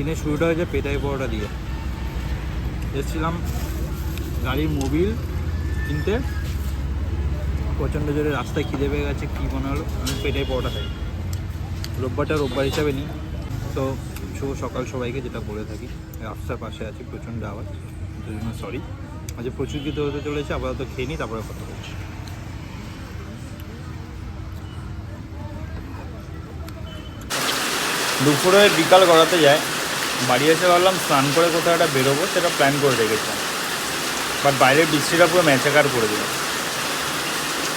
দিনের শুরুটা হয়েছে পেটাই পরোটা দিয়ে। এসেছিলাম গাড়ির মোবিল কিনতে। প্রচণ্ড জোরে রাস্তায় খিদে পেয়ে গেছে, কী মনে হলো? আমি পেটাই পরোটা খাই। রোববারটা রোববার হিসাবে নিই। তো শুভ সকাল সবাইকে, যেটা বলে থাকি। রাস্তার পাশে আছি, প্রচণ্ড আওয়াজ। জন্য সরি আজ প্রচুর কিছু হতে চলেছে, আপাতত খেয়ে নিই, তারপরে কথা বলছি দুপুরে বিকাল গড়াতে যায়। বাড়ি এসে ভাবলাম স্নান করে কোথাও একটা বেরোবো, সেটা প্ল্যান করে রেখেছিলাম। বাট বাইরের বৃষ্টিটা পুরো ম্যাচাকার করে দিল।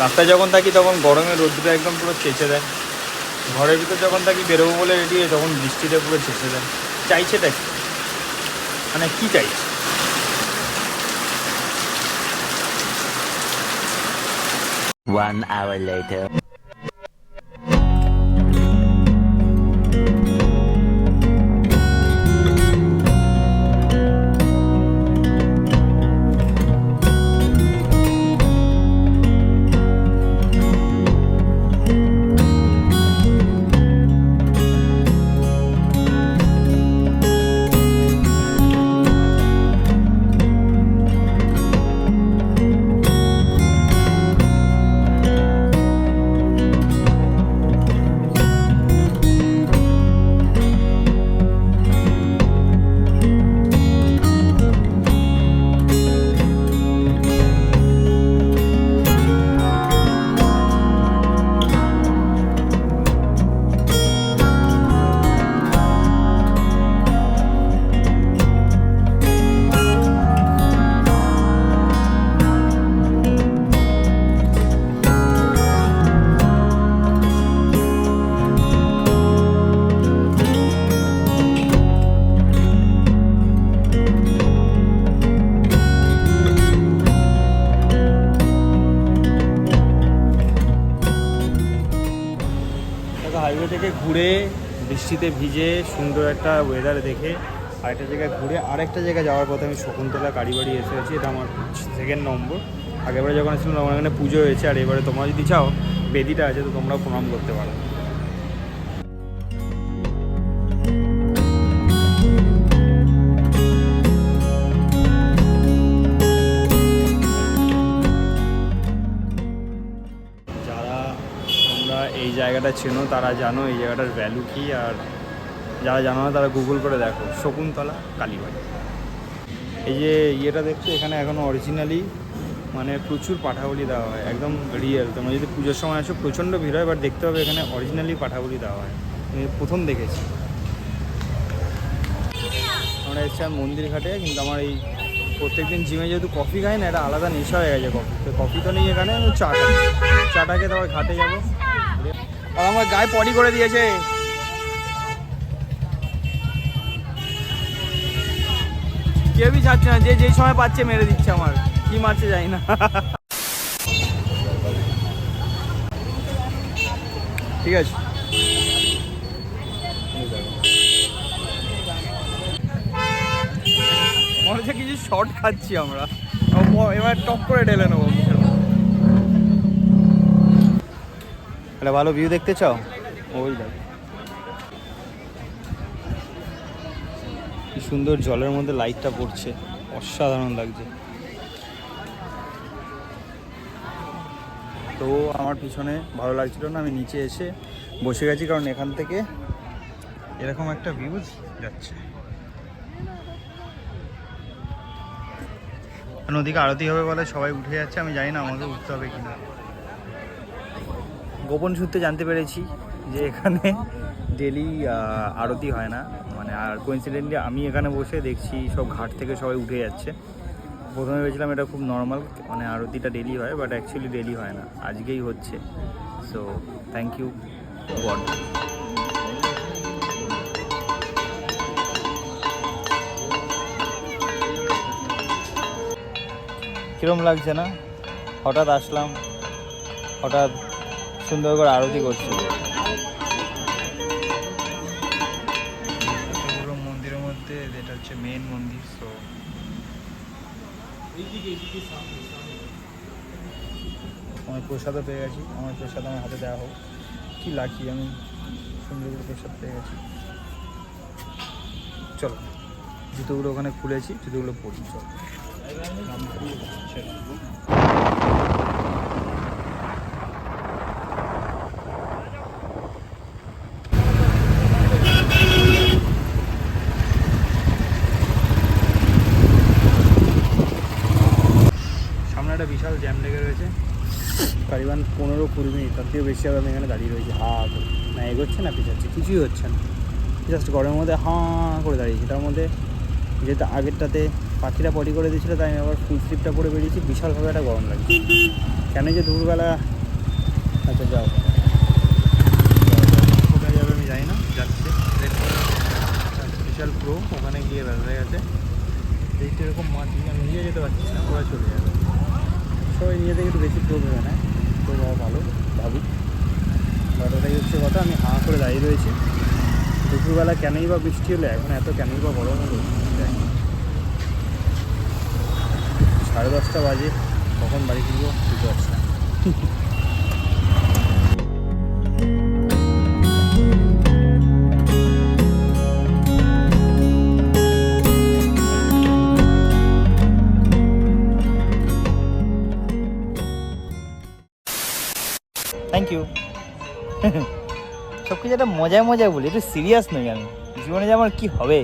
রাস্তায় যখন থাকি তখন গরমে রোদ্দুটা একদম পুরো চেঁচে দেয়। ঘরের ভিতর যখন থাকি বেরোবো বলে রেডি হয়ে তখন বৃষ্টিতে পুরো চেঁচে দেয়। চাইছে কি মানে কী চাইছে? One hour later. থেকে ঘুরে বৃষ্টিতে ভিজে সুন্দর একটা ওয়েদার দেখে আরেকটা জায়গায় ঘুরে আরেকটা জায়গায় যাওয়ার পথে আমি শকুন্তলা কারি বাড়ি এসে আছি এটা আমার সেকেন্ড নম্বর আগেবারে যখন এসেছিলাম আমার এখানে পুজো হয়েছে, আর এবারে তোমরা যদি চাও, বেদিটা আছে, তো তোমরা প্রণাম করতে পারো। জায়গাটা চেনো, তারা জানো এই জায়গাটার ভ্যালু কী, আর যারা জানো না তারা গুগল করে দেখো। শকুন্তলা, কালীবাড়ি। এই যে ইয়েটা দেখছ, এখানে এখনও অরিজিনালি মানে প্রচুর পাঠাবলি দেওয়া হয়, একদম রিয়েল তোমরা যদি পুজোর সময় আসো, প্রচণ্ড ভিড় হয় বাট দেখতে হবে এখানে অরিজিনালি পাঠাবলি দেওয়া হয়। আমি প্রথম দেখেছি। আমরা এসেছিলাম মন্দির ঘাটে, কিন্তু আমার এই প্রত্যেকদিন জিমে যেহেতু কফি খাই না, এটা আলাদা নেশা হয়ে গেছে কফি তো কফি তো নেই এখানে চা খাই চাটা খেয়ে তারপর ঘাটে যাব। আর আমার গায়ে পটি করে দিয়েছে। কেউই ছাড়ছে না, যে যেই সময় পাচ্ছে মেরে দিচ্ছে আমার। কি মারছে যাই না। ঠিক আছে। মনে হচ্ছে কিছু শর্ট খাচ্ছি আমরা। এবার টপ করে ঢেলে নেব। একটা ভালো ভিউ দেখতে চাও? ওই দেখ। কি সুন্দর জলের মধ্যে লাইটটা পড়ছে। অসাধারণ লাগছে। তো আমার পিছনে ভালো লাগছিল না আমি নিচে এসে বসে গেছি কারণ এখান থেকে এরকম একটা ভিউজ যাচ্ছে। নদীকে আরতি হবে বলে সবাই উঠে যাচ্ছে আমি জানি না আমাকে উঠতে হবে কিনা। গোপন সূত্রে জানতে পেরেছি যে এখানে ডেলি আরতি হয় না। মানে আর কোইন্সিডেন্টলি আমি এখানে বসে দেখছি সব ঘাট থেকে সবাই উঠে যাচ্ছে। প্রথমে ভেবেছিলাম এটা খুব নর্মাল মানে আরতিটা ডেলি হয় বাট অ্যাকচুয়ালি ডেলি হয় না। আজকেই হচ্ছে। সো থ্যাংক ইউ গড কিরম লাগছে না? হঠাৎ আসলাম, হঠাৎ সুন্দর করে আরতি করছে। পুরো মন্দিরের মধ্যে এটা হচ্ছে মেন মন্দির তো আমার প্রসাদও পেয়ে গেছি। আমার প্রসাদ আমার হাতে দেওয়া হোক। কি লাকি আমি সুন্দর করে প্রসাদ পেয়ে গেছি। চলো জুতোগুলো ওখানে খুলেছি জুতোগুলো পরি চলো সামনে একটা বিশাল জ্যাম লেগে রয়েছে। কারিবান পনেরো কুড়ি মিনিট তার থেকে বেশি আমি এখানে দাঁড়িয়ে রয়েছি। হা করে না এগোচ্ছে না পিছাচ্ছে কিছুই হচ্ছে না। জাস্ট গরমের মধ্যে হাঁ করে দাঁড়িয়েছি। তার মধ্যে যেহেতু আগেরটাতে পাখিরা পটি করে দিয়েছিলো তাই আমি আবার ফুল স্লিপটা পরে বেরিয়েছি। বিশালভাবে একটা গরম লাগছে। কেন যে দুপুরবেলা আচ্ছা যাও। কোথায় যাবে আমি জানি না যাচ্ছে। বিশাল প্রো ওখানে গিয়ে বেড়া হয়ে গেছে। দেখতে এরকম মাছ নিয়ে আমি নিয়ে যেতে পারছি না ওরা চলে যাবে। সবাই নিয়ে থেকে একটু বেশি প্রো হবে না। তো বাবা ভালো, ভাবি। বাট ওটাই হচ্ছে কথা, আমি হাঁ করে দাঁড়িয়ে রয়েছি। দুপুরবেলা কেনই বা বৃষ্টি হলে, এখন এত কেনই বা গরম হলো? সাড়ে দশটা বাজে, কখন বাড়ি ফিরবো? বুঝতে পারছি না। থ্যাংক ইউ সব কিছু একটা মজায় মজায় বলি, একটু সিরিয়াস নই আমি। জীবনে যে আমার কী হবে?